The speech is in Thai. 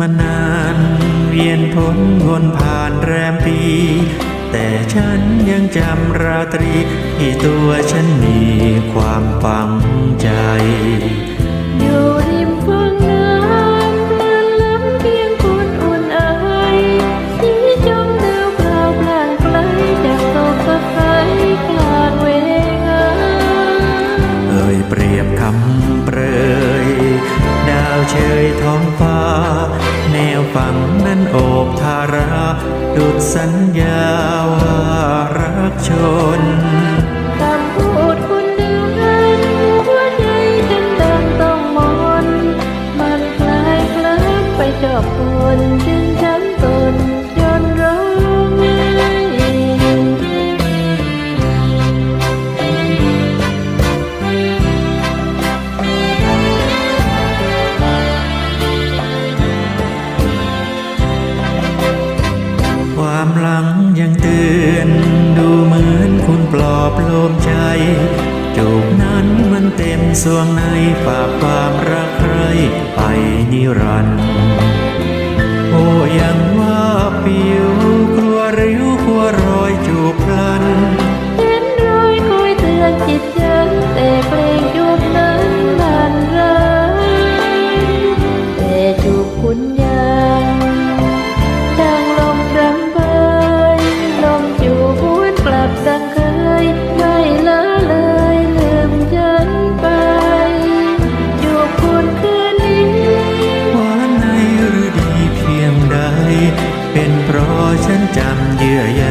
วียนพ้นวนผ่านแรมปี แต่ฉันยังจำราตรี ที่ตัวฉันมีความฝังใจอยู่ริมฝั่งน้ำเลื่อนล้ำเพียงคนอุ่นอายที่จมดาวเปล่าพลางไกลจากโลกสดใสกลางเวงาเอ่ยเปรียบคำเปรยดาวเชยท้องฟ้าแนว ฝั่งนั้นโอบทาราดุดสัญญาว่ารักชน ยังเตือนดูเหมือนคุณปลอบโลมใจจูบนั้นมันเต็มสวงในฝากความรักใครไปนิรันดร์โอ้ยัง เป็นเพราะฉันจำเยื่อใย